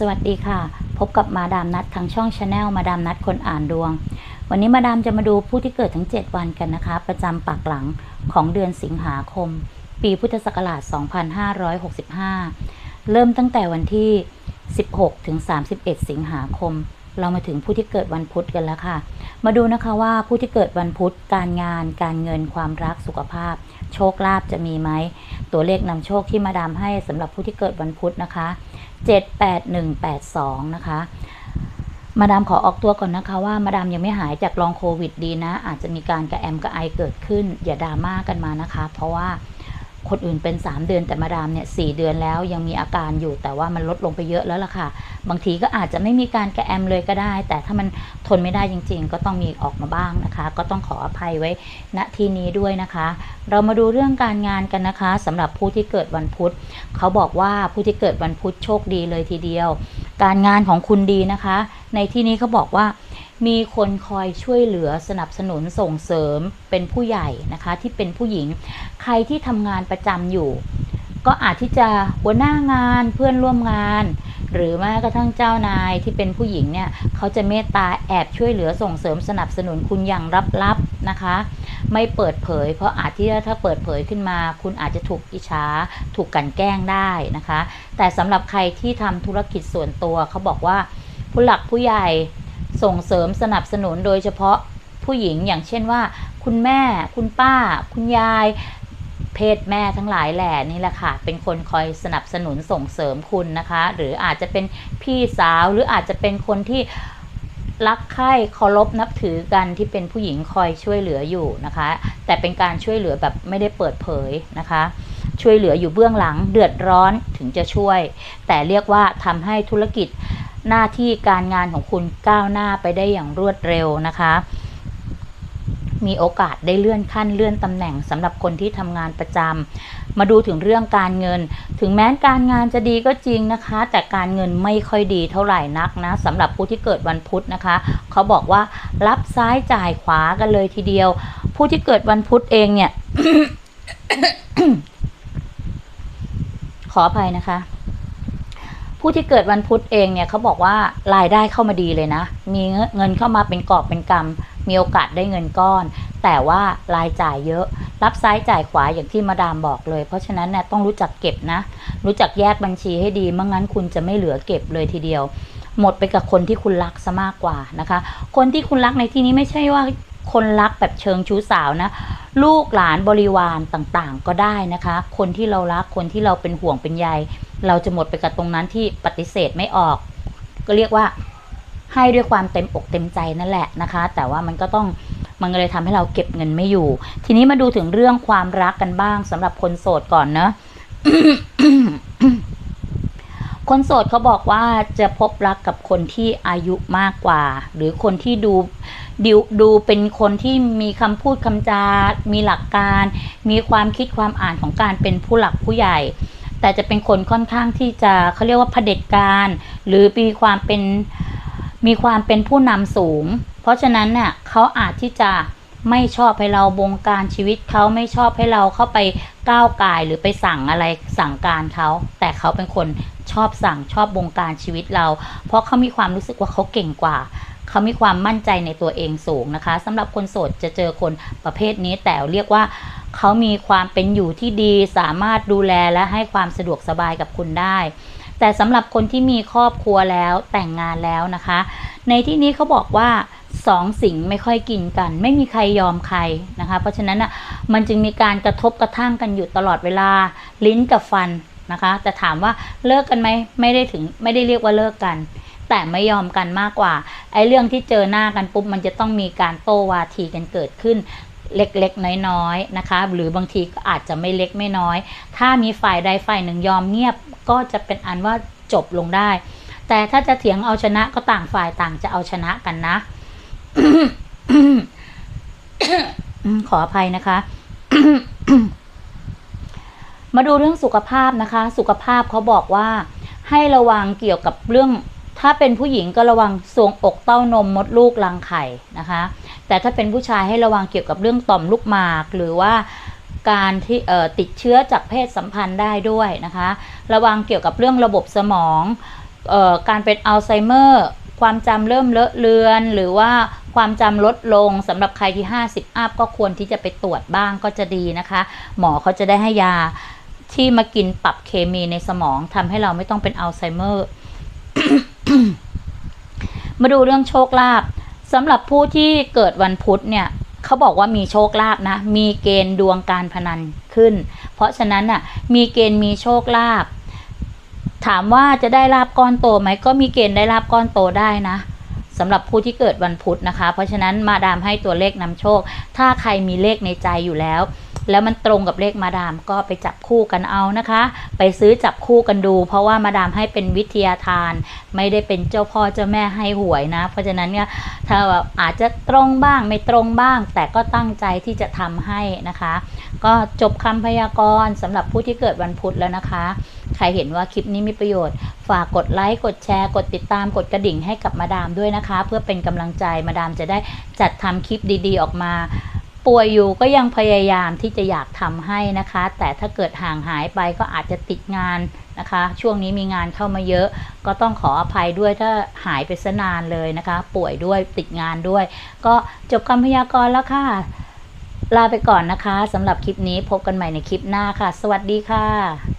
สวัสดีค่ะ พบกับมาดามนัดทางช่องชาแนลมาดามนัดคนอ่านดวง วันนี้มาดามจะมาดูผู้ที่เกิดทั้ง 7 วันกันนะคะ ประจำปากหลังของเดือนสิงหาคม ปีพุทธศักราช 2565 เริ่มตั้งแต่วันที่ 16 ถึง 31 สิงหาคม เรามาถึงผู้ที่เกิดวันพุธกันแล้วค่ะ มาดูนะคะว่าผู้ที่เกิดวันพุธการงาน การเงินความรักสุขภาพ โชคลาภจะมีไหมตัวเลขนำโชคที่มาดามให้สำหรับผู้ที่เกิดวันพุธนะคะ 78182 นะคะ มาดามขอออกตัวก่อนนะคะว่ามาดามยังไม่หายจากลองโควิดดีนะ อาจจะมีการกระแอมกระไอเกิดขึ้น อย่าดราม่ากันมานะคะ เพราะว่า คนอื่นเป็น 3 เดือนแต่มาดามเนี่ยสเดือนแล้วยังมีอาการอยู่แต่ว่ามันลดลงไปเยอะแล้วล่ะค่ะ บางทีก็อาจจะไม่มีการกระแอมเลยก็ได้ แต่ถ้ามันทนไม่ได้จริง ๆ ก็ต้องมีออกมาบ้างนะคะ ก็ต้องขออภัยไว้ณที่นี้ด้วยนะคะ เรามาดูเรื่องการงานกันนะคะสำหรับผู้ที่เกิดวันพุธเขาบอกว่าผู้ที่เกิดวันพุธโชคดีเลยทีเดียว การงานของคุณดีนะคะ ในที่นี้เขาบอกว่า มีคนคอยช่วยเหลือสนับสนุนส่งเสริมเป็นผู้ใหญ่นะคะ ที่เป็นผู้หญิง ใครที่ทำงานประจำอยู่ ก็อาจที่จะหัวหน้างานเพื่อนร่วมงาน หรือแม้กระทั่งเจ้านายที่เป็นผู้หญิงเนี่ยเขาจะเมตตาแอบช่วยเหลือส่งเสริมสนับสนุนคุณอย่างลับๆนะคะ ไม่เปิดเผย เพราะอาจที่ถ้าเปิดเผยขึ้นมา คุณอาจจะถูกอิจฉาถูกกันแกล้งได้นะคะ แต่สำหรับใครที่ทำธุรกิจส่วนตัวเขาบอกว่าผู้หลักผู้ใหญ่ ส่งเสริมสนับสนุนโดยเฉพาะผู้หญิงอย่างเช่นว่า คุณแม่ คุณป้า คุณยาย เพศแม่ทั้งหลายแหล่นี่แหละค่ะ เป็นคนคอยสนับสนุนส่งเสริมคุณนะคะ หรืออาจจะเป็นพี่สาวหรืออาจจะเป็นคนที่รักใคร่เคารพนับถือกันที่เป็นผู้หญิงคอยช่วยเหลืออยู่นะคะ แต่เป็นการช่วยเหลือแบบไม่ได้เปิดเผยนะคะ ช่วยเหลืออยู่เบื้องหลังเดือดร้อนถึงจะช่วย แต่เรียกว่าทำให้ธุรกิจ หน้าที่การงานของคุณก้าวหน้าไปได้อย่างรวดเร็วนะคะ มีโอกาสได้เลื่อนขั้นเลื่อนตำแหน่งสำหรับคนที่ทำงานประจำมาดูถึงเรื่องการเงิน ถึงแม้การงานจะดีก็จริงนะคะ แต่การเงินไม่ค่อยดีเท่าไหร่นักนะสำหรับผู้ที่เกิดวันพุธนะคะ เขาบอกว่ารับซ้ายจ่ายขวากันเลยทีเดียว ผู้ที่เกิดวันพุธเองเนี่ยขออภัยนะคะ ผู้ที่เกิดวันพุธเองเนี่ยเขาบอกว่ารายได้เข้ามาดีเลยนะ มีเงินเข้ามาเป็นกอบเป็นกำมีโอกาสได้เงินก้อน แต่ว่ารายจ่ายเยอะ รับซ้ายจ่ายขวาอย่างที่มาดามบอกเลย เพราะฉะนั้นเนี่ยต้องรู้จักเก็บนะ รู้จักแยกบัญชีให้ดีไม่งั้นคุณจะไม่เหลือเก็บเลยทีเดียว หมดไปกับคนที่คุณรักซะมากกว่านะคะ คนที่คุณรักในที่นี้ไม่ใช่ว่าคนรักแบบเชิงชู้สาวนะ ลูกหลานบริวารต่างๆ ก็ได้นะคะ คนที่เรารักคนที่เราเป็นห่วงเป็นใย เราจะหมดไปกับตรงนั้นที่ปฏิเสธไม่ออก ก็เรียกว่าให้ด้วยความเต็มอกเต็มใจนั่นแหละนะคะ แต่ว่ามันก็ต้องมันเลยทำให้เราเก็บเงินไม่อยู่ ทีนี้มาดูถึงเรื่องความรักกันบ้างสำหรับคนโสดก่อนเนะคนโสดเขาบอกว่าจะพบรักกับคนที่อายุมากกว่า หรือคนที่ดูดูดูเป็นคนที่มีคำพูดคำจา มีหลักการ มีความคิดความอ่านของการเป็นผู้หลักผู้ใหญ่ แต่จะเป็นคนค่อนข้างที่จะเขาเรียกว่าเผด็จการ หรือมีความเป็นมีความเป็นผู้นำสูง เพราะฉะนั้นเนี่ยเขาอาจที่จะไม่ชอบให้เราบงการชีวิตเขาไม่ชอบให้เราเข้าไปก้าวกายหรือไปสั่งอะไรสั่งการเขา แต่เขาเป็นคนชอบสั่งชอบบงการชีวิตเรา เพราะเขามีความรู้สึกว่าเขาเก่งกว่า เขามีความมั่นใจในตัวเองสูงนะคะสำหรับคนโสดจะเจอคนประเภทนี้แต่เรียกว่า เขามีความเป็นอยู่ที่ดี สามารถดูแลและให้ความสะดวกสบายกับคุณได้ แต่สำหรับคนที่มีครอบครัวแล้วแต่งงานแล้วนะคะ ในที่นี้เขาบอกว่าสองสิ่งไม่ค่อยกินกัน ไม่มีใครยอมใครนะคะ เพราะฉะนั้นอะมันจึงมีการกระทบกระทั่งกันอยู่ตลอดเวลาลิ้นกับฟันนะคะ แต่ถามว่าเลิกกันไหมไม่ได้ถึงไม่ได้เรียกว่าเลิกกัน แต่ไม่ยอมกันมากกว่าไอ้เรื่องที่เจอหน้ากันปุ๊บมันจะต้องมีการโต้วาทีกันเกิดขึ้น เล็กๆ น้อยๆ นะคะ หรือบางทีก็อาจจะไม่เล็กไม่น้อย ถ้ามีฝ่ายใดฝ่ายหนึ่งยอมเงียบก็จะเป็นอันว่าจบลงได้ แต่ถ้าจะเถียงเอาชนะก็ต่างฝ่ายต่างจะเอาชนะกันนะ ขออภัยนะคะ มาดูเรื่องสุขภาพนะคะ สุขภาพเขาบอกว่า ให้ระวังเกี่ยวกับเรื่อง ถ้าเป็นผู้หญิงก็ระวังสวงอกเต้านมมดลูกรังไข่นะคะ แต่ถ้าเป็นผู้ชายให้ระวังเกี่ยวกับเรื่องต่อมลูกหมาก หรือว่าการที่ติดเชื้อจากเพศสัมพันธ์ได้ด้วยนะคะ ระวังเกี่ยวกับเรื่องระบบสมองออการเป็นอัลไซเมอร์ความจำเริ่มเลอะเลือน หรือว่าความจำลดลงสำหรับใครที่ 50 อัพก็ควรที่จะไปตรวจบ้างก็จะดีนะคะ หมอเขาจะได้ให้ยาที่มากินปรับเคมีในสมองทำให้เราไม่ต้องเป็นอัลไซเมอร์ มาดูเรื่องโชคลาภ สำหรับผู้ที่เกิดวันพุธเนี่ยเขาบอกว่ามีโชคลาภนะ มีเกณฑ์ดวงการพนันขึ้น เพราะฉะนั้นน่ะมีเกณฑ์มีโชคลาภถามว่าจะได้ลาบก้อนโตไหมก็มีเกณฑ์ได้ลาบก้อนโตได้นะสำหรับผู้ที่เกิดวันพุธนะคะ เพราะฉะนั้นมาดามให้ตัวเลขนำโชค ถ้าใครมีเลขในใจอยู่แล้ว แล้วมันตรงกับเลขมาดามก็ไปจับคู่กันเอานะคะ ไปซื้อจับคู่กันดู เพราะว่ามาดามให้เป็นวิทยาทาน ไม่ได้เป็นเจ้าพ่อเจ้าแม่ให้หวยนะ เพราะฉะนั้นเนี่ยถ้าแบบอาจจะตรงบ้างไม่ตรงบ้าง แต่ก็ตั้งใจที่จะทำให้นะคะ ก็จบคำพยากรณ์สำหรับผู้ที่เกิดวันพุธแล้วนะคะ ใครเห็นว่าคลิปนี้มีประโยชน์ ฝากกดไลค์กดแชร์ กดติดตามกดกระดิ่งให้กับมาดามด้วยนะคะ เพื่อเป็นกำลังใจมาดามจะได้จัดทำคลิปดี ๆ ออกมา ป่วยอยู่ก็ยังพยายามที่จะอยากทำให้นะคะ แต่ถ้าเกิดห่างหายไปก็อาจจะติดงานนะคะ ช่วงนี้มีงานเข้ามาเยอะ ก็ต้องขออภัยด้วยถ้าหายไปซะนานเลยนะคะ ป่วยด้วยติดงานด้วย ก็จบคำพยากรณ์แล้วค่ะลาไปก่อนนะคะสำหรับคลิปนี้พบกันใหม่ในคลิปหน้าค่ะ สวัสดีค่ะ